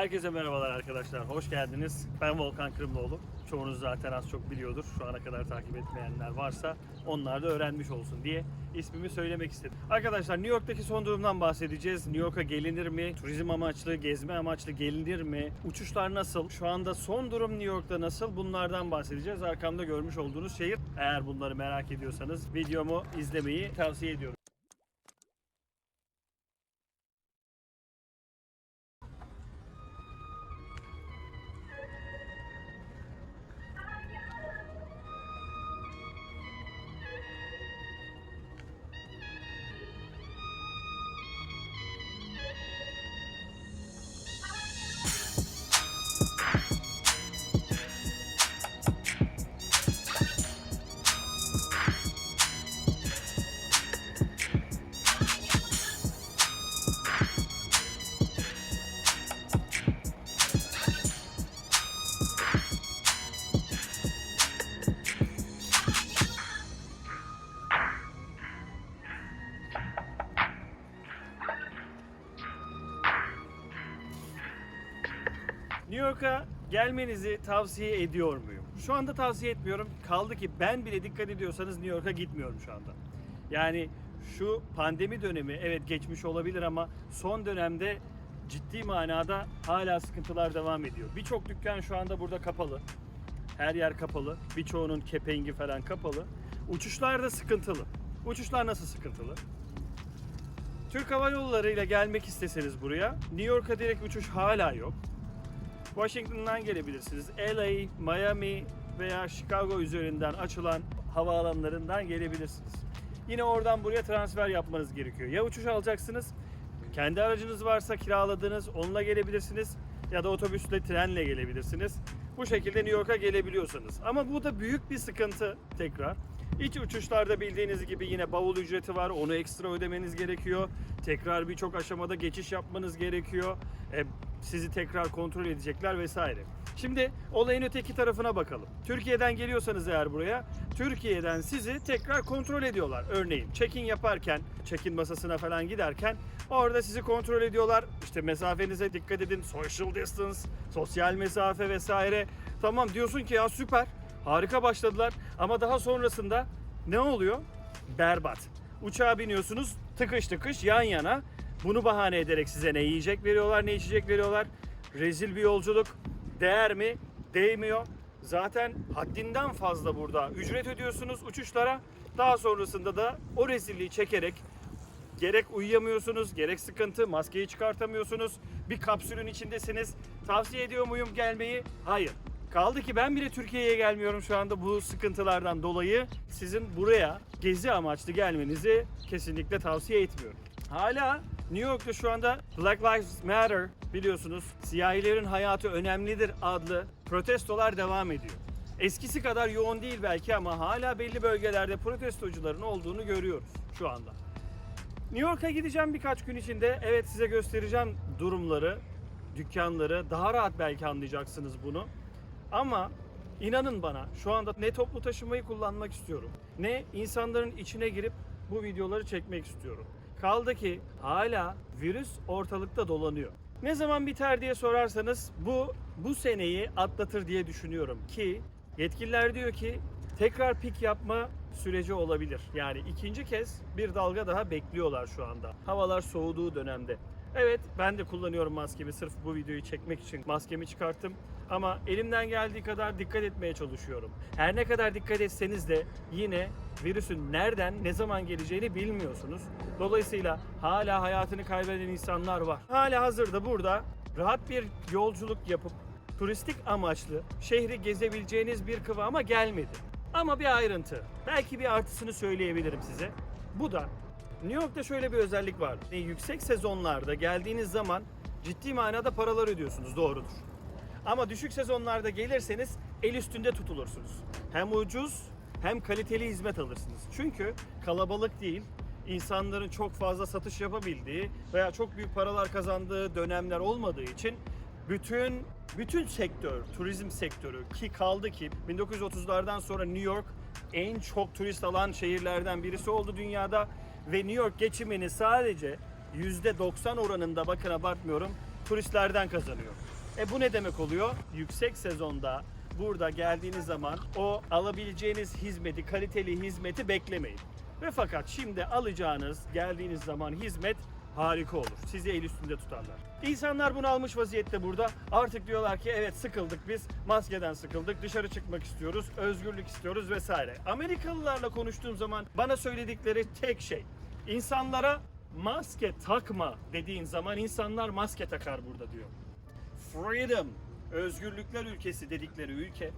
Herkese merhabalar arkadaşlar. Hoş geldiniz. Ben Volkan Kırımlıoğlu. Çoğunuz zaten az çok biliyordur. Şu ana kadar takip etmeyenler varsa onlar da öğrenmiş olsun diye ismimi söylemek istedim. Arkadaşlar New York'taki son durumdan bahsedeceğiz. New York'a gelinir mi? Turizm amaçlı, gezme amaçlı gelinir mi? Uçuşlar nasıl? Şu anda son durum New York'ta nasıl? Bunlardan bahsedeceğiz. Arkamda görmüş olduğunuz şehir. Eğer bunları merak ediyorsanız videomu izlemeyi tavsiye ediyorum. Gelmenizi tavsiye ediyor muyum? Şu anda tavsiye etmiyorum. Kaldı ki ben bile dikkat ediyorsanız New York'a gitmiyorum şu anda. Yani şu pandemi dönemi evet geçmiş olabilir ama son dönemde ciddi manada hala sıkıntılar devam ediyor. Birçok dükkan şu anda burada kapalı. Her yer kapalı. Birçoğunun kepengi falan kapalı. Uçuşlar da sıkıntılı. Uçuşlar nasıl sıkıntılı? Türk Hava Yolları ile gelmek isteseniz buraya New York'a direkt uçuş hala yok. Washington'dan gelebilirsiniz. LA, Miami veya Chicago üzerinden açılan havaalanlarından gelebilirsiniz. Yine oradan buraya transfer yapmanız gerekiyor. Ya uçuş alacaksınız, kendi aracınız varsa kiraladığınız onunla gelebilirsiniz ya da otobüsle, trenle gelebilirsiniz. Bu şekilde New York'a gelebiliyorsanız. Ama bu da büyük bir sıkıntı tekrar. İç uçuşlarda bildiğiniz gibi yine bavul ücreti var. Onu ekstra ödemeniz gerekiyor. Tekrar birçok aşamada geçiş yapmanız gerekiyor. E, sizi tekrar kontrol edecekler vesaire. Şimdi olayın öteki tarafına bakalım. Türkiye'den geliyorsanız eğer buraya, Türkiye'den sizi tekrar kontrol ediyorlar. Örneğin check-in yaparken, check-in masasına falan giderken orada sizi kontrol ediyorlar. İşte mesafenize dikkat edin, social distance, sosyal mesafe vesaire. Tamam diyorsun ki ya süper, harika başladılar ama daha sonrasında ne oluyor? Berbat. Uçağa biniyorsunuz tıkış tıkış yan yana. Bunu bahane ederek size ne yiyecek veriyorlar, ne içecek veriyorlar. Rezil bir yolculuk. Değer mi? Değmiyor. Zaten haddinden fazla burada ücret ödüyorsunuz uçuşlara. Daha sonrasında da o rezilliği çekerek gerek uyuyamıyorsunuz, gerek sıkıntı, maskeyi çıkartamıyorsunuz. Bir kapsülün içindesiniz. Tavsiye ediyor muyum gelmeyi? Hayır. Kaldı ki ben bile Türkiye'ye gelmiyorum şu anda bu sıkıntılardan dolayı. Sizin buraya gezi amaçlı gelmenizi kesinlikle tavsiye etmiyorum. Hala New York'ta şu anda Black Lives Matter biliyorsunuz siyahilerin hayatı önemlidir adlı protestolar devam ediyor. Eskisi kadar yoğun değil belki ama hala belli bölgelerde protestocuların olduğunu görüyoruz şu anda. New York'a gideceğim birkaç gün içinde. Evet size göstereceğim durumları, dükkanları. Daha rahat belki anlayacaksınız bunu. Ama inanın bana şu anda ne toplu taşımayı kullanmak istiyorum. Ne insanların içine girip bu videoları çekmek istiyorum. Kaldı ki hala virüs ortalıkta dolanıyor. Ne zaman biter diye sorarsanız bu bu seneyi atlatır diye düşünüyorum ki yetkililer diyor ki tekrar pik yapma süreci olabilir. Yani ikinci kez bir dalga daha bekliyorlar şu anda. Havalar soğuduğu dönemde. Evet ben de kullanıyorum maskemi sırf bu videoyu çekmek için maskemi çıkarttım. Ama elimden geldiği kadar dikkat etmeye çalışıyorum. Her ne kadar dikkat etseniz de yine virüsün nereden ne zaman geleceğini bilmiyorsunuz. Dolayısıyla hala hayatını kaybeden insanlar var. Hala hazırda burada rahat bir yolculuk yapıp turistik amaçlı şehri gezebileceğiniz bir kıvama gelmedi. Ama bir ayrıntı. Belki bir artısını söyleyebilirim size. Bu da New York'ta şöyle bir özellik var. Yüksek sezonlarda geldiğiniz zaman ciddi manada paralar ödüyorsunuz doğrudur. Ama düşük sezonlarda gelirseniz el üstünde tutulursunuz. Hem ucuz hem kaliteli hizmet alırsınız. Çünkü kalabalık değil, insanların çok fazla satış yapabildiği veya çok büyük paralar kazandığı dönemler olmadığı için bütün bütün sektör, turizm sektörü ki kaldı ki 1930'lardan sonra New York en çok turist alan şehirlerden birisi oldu dünyada ve New York geçimini sadece %90 oranında bakın abartmıyorum turistlerden kazanıyor. E bu ne demek oluyor? Yüksek sezonda burada geldiğiniz zaman o alabileceğiniz hizmeti, kaliteli hizmeti beklemeyin. Ve fakat şimdi alacağınız, geldiğiniz zaman hizmet harika olur. Sizi el üstünde tutarlar. İnsanlar bunu almış vaziyette burada. Artık diyorlar ki evet sıkıldık biz. Maskeden sıkıldık. Dışarı çıkmak istiyoruz. Özgürlük istiyoruz vesaire. Amerikalılarla konuştuğum zaman bana söyledikleri tek şey. insanlara maske takma dediğin zaman insanlar maske takar burada diyor. Freedom, özgürlükler ülkesi dedikleri ülke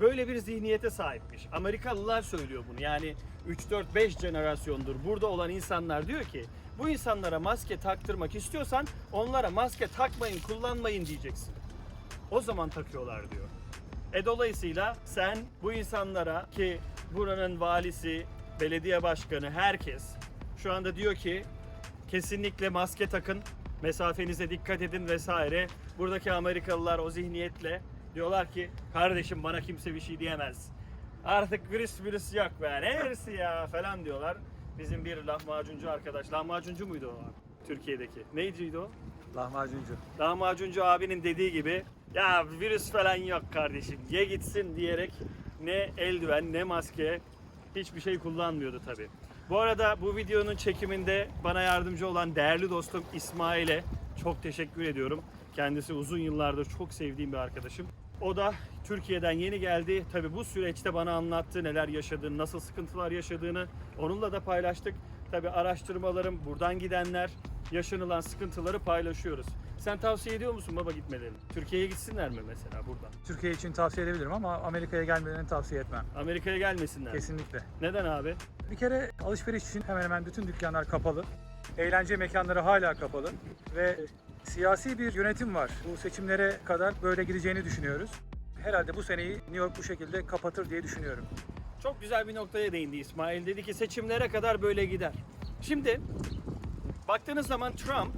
böyle bir zihniyete sahipmiş. Amerikalılar söylüyor bunu. Yani 3 4 5 jenerasyondur burada olan insanlar diyor ki bu insanlara maske taktırmak istiyorsan onlara maske takmayın, kullanmayın diyeceksin. O zaman takıyorlar diyor. E dolayısıyla sen bu insanlara ki buranın valisi, belediye başkanı, herkes şu anda diyor ki kesinlikle maske takın, mesafenize dikkat edin vesaire. Buradaki Amerikalılar o zihniyetle diyorlar ki kardeşim bana kimse bir şey diyemez. Artık virüs virüs yok be ne virüsü ya falan diyorlar. Bizim bir lahmacuncu arkadaş, lahmacuncu muydu o? Türkiye'deki. Neyciydi o? Lahmacuncu. Lahmacuncu abinin dediği gibi ya virüs falan yok kardeşim ye gitsin diyerek ne eldiven ne maske hiçbir şey kullanmıyordu tabi. Bu arada bu videonun çekiminde bana yardımcı olan değerli dostum İsmail'e çok teşekkür ediyorum. Kendisi uzun yıllardır çok sevdiğim bir arkadaşım. O da Türkiye'den yeni geldi. Tabi bu süreçte bana anlattı neler yaşadığını, nasıl sıkıntılar yaşadığını onunla da paylaştık. Tabi araştırmalarım, buradan gidenler, yaşanılan sıkıntıları paylaşıyoruz. Sen tavsiye ediyor musun baba gitmelerini? Türkiye'ye gitsinler mi mesela buradan? Türkiye için tavsiye edebilirim ama Amerika'ya gelmelerini tavsiye etmem. Amerika'ya gelmesinler. mi? Kesinlikle. Neden abi? Bir kere alışveriş için hemen hemen bütün dükkanlar kapalı. Eğlence mekanları hala kapalı ve siyasi bir yönetim var. Bu seçimlere kadar böyle gideceğini düşünüyoruz. Herhalde bu seneyi New York bu şekilde kapatır diye düşünüyorum. Çok güzel bir noktaya değindi İsmail. Dedi ki seçimlere kadar böyle gider. Şimdi baktığınız zaman Trump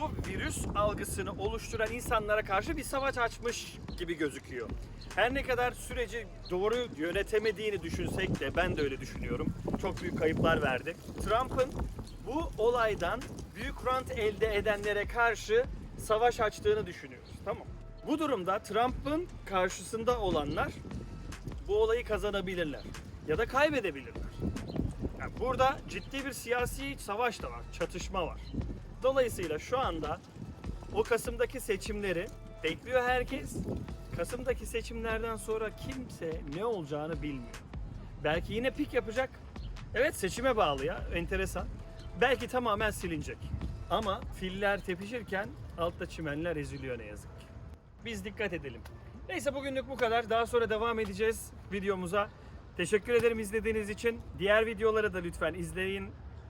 bu virüs algısını oluşturan insanlara karşı bir savaş açmış gibi gözüküyor. Her ne kadar süreci doğru yönetemediğini düşünsek de ben de öyle düşünüyorum. Çok büyük kayıplar verdi. Trump'ın bu olaydan büyük rant elde edenlere karşı savaş açtığını düşünüyoruz. Tamam. Bu durumda Trump'ın karşısında olanlar bu olayı kazanabilirler ya da kaybedebilirler. Yani burada ciddi bir siyasi savaş da var, çatışma var. Dolayısıyla şu anda o Kasım'daki seçimleri bekliyor herkes. Kasım'daki seçimlerden sonra kimse ne olacağını bilmiyor. Belki yine pik yapacak. Evet seçime bağlı ya, enteresan. Belki tamamen silinecek. Ama filler tepişirken altta çimenler eziliyor ne yazık ki. Biz dikkat edelim. Neyse bugünlük bu kadar. Daha sonra devam edeceğiz videomuza. Teşekkür ederim izlediğiniz için. Diğer videoları da lütfen izleyin.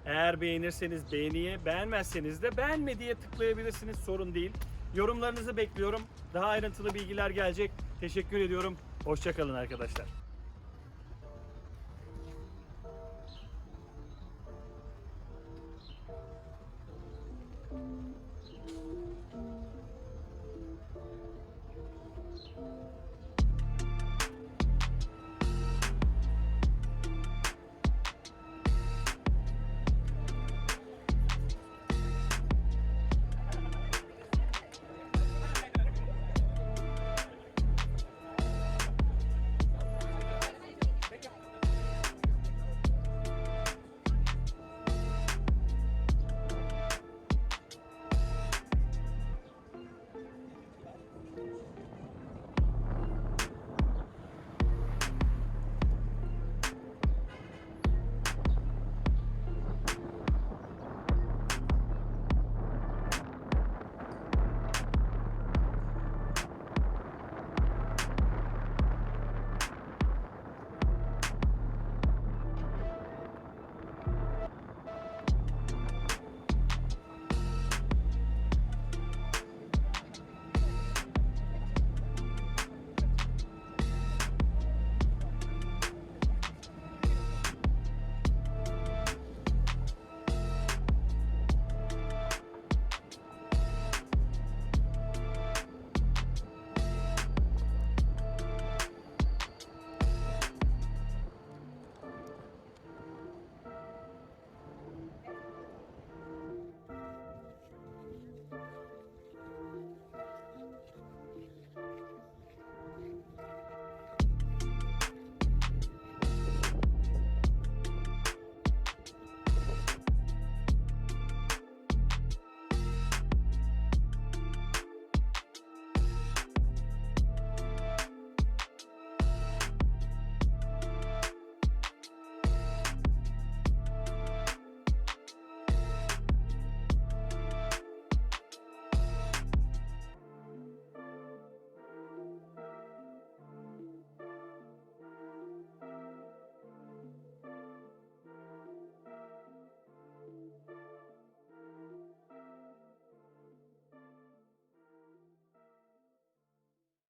Eğer beğenirseniz beğeniye, beğenmezseniz de beğenme diye tıklayabilirsiniz. Sorun değil. Yorumlarınızı bekliyorum. Daha ayrıntılı bilgiler gelecek. Teşekkür ediyorum. Hoşçakalın arkadaşlar.